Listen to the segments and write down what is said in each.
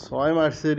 ছয় মারছে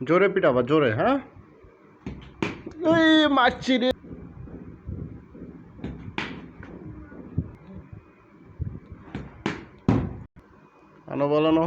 জোরে পিটাবা জোরে হ্যাঁ? ওই মাছি রে। আনো বলানো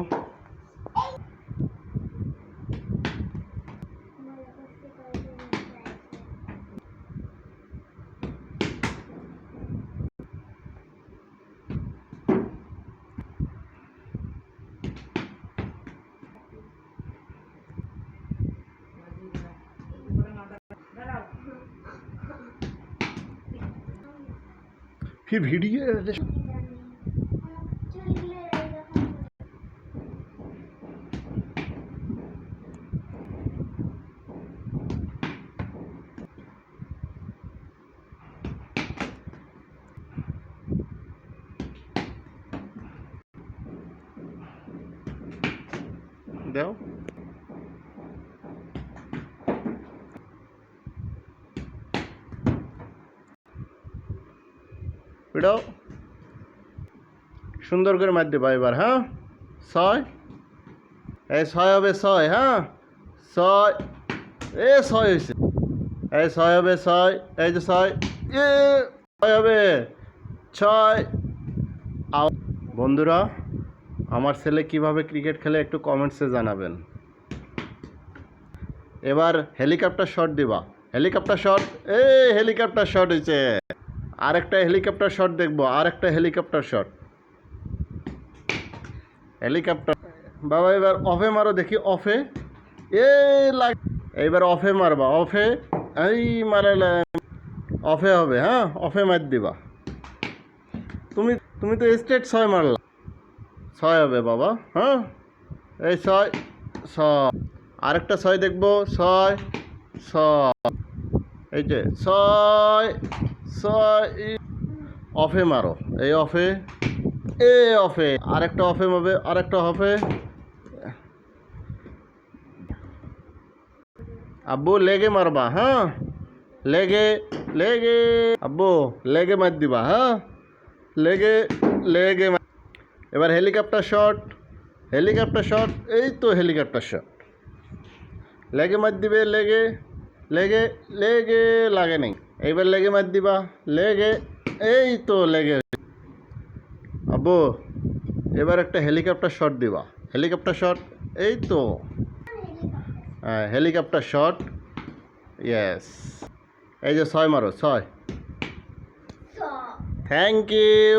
फिर वीडियो देव পিটাও সুন্দর করে মার দেবা এবার হ্যাঁ? ছয়। এই ছয় হবে ছয় হ্যাঁ? ছয়। এ ছয় হয়েছে। এই ছয় হবে ছয়, এই যে ছয়। এ ছয় হবে। ছয়। বন্ধুরা, আমার ছেলে কীভাবে ক্রিকেট খেলে একটু কমেন্টসে জানাবেন। এবার হেলিকপ্টার শট দিবা। হেলিকপ্টার শট এ হেলিকপ্টার শট হয়েছে। আরেকটা হেলিকপ্টার শট দেখব, আরেকটা হেলিকপ্টার শট। হেলিকপ্টার, বাবা, এবার অফে মারো দেখি, অফে। এ, লাগ এইবার অফে মারবা, অফে। এই, মারালে। অফে হবে হ্যাঁ অফে মার দিবা। তুমি তুমি তো স্টেট ছয় মারলা। ছয় হবে বাবা হ্যাঁ। এই ছয় ছয়। আরেকটা ছয় দেখব, ছয় ছয়। এই যে, ছয়। ই- অফে মারো। এই অফে এ অফে। আরেকটা অফে হবে আরেকটা অফে। আব্বু, লেগে মারবা হ্যাঁ? লেগে লেগে। আব্বু, লেগে মার দিবা হ্যাঁ? লেগে লেগে এবার হেলিকপ্টার শট হেলিকপ্টার শট, এই তো হেলিকপ্টার শট। লেগে মার দিবে, লেগে লেগে লেগে, লাগে নেই। এইবার লেগে মার দিবা। লেগে এই তো লেগে। আব্বু এবার একটা হেলিকপ্টার শট দিবা। হেলিকপ্টার শট এই তো। হ্যাঁ হেলিকপ্টার শট ইয়েস এই যে ছয় মারো ছয়। Thank you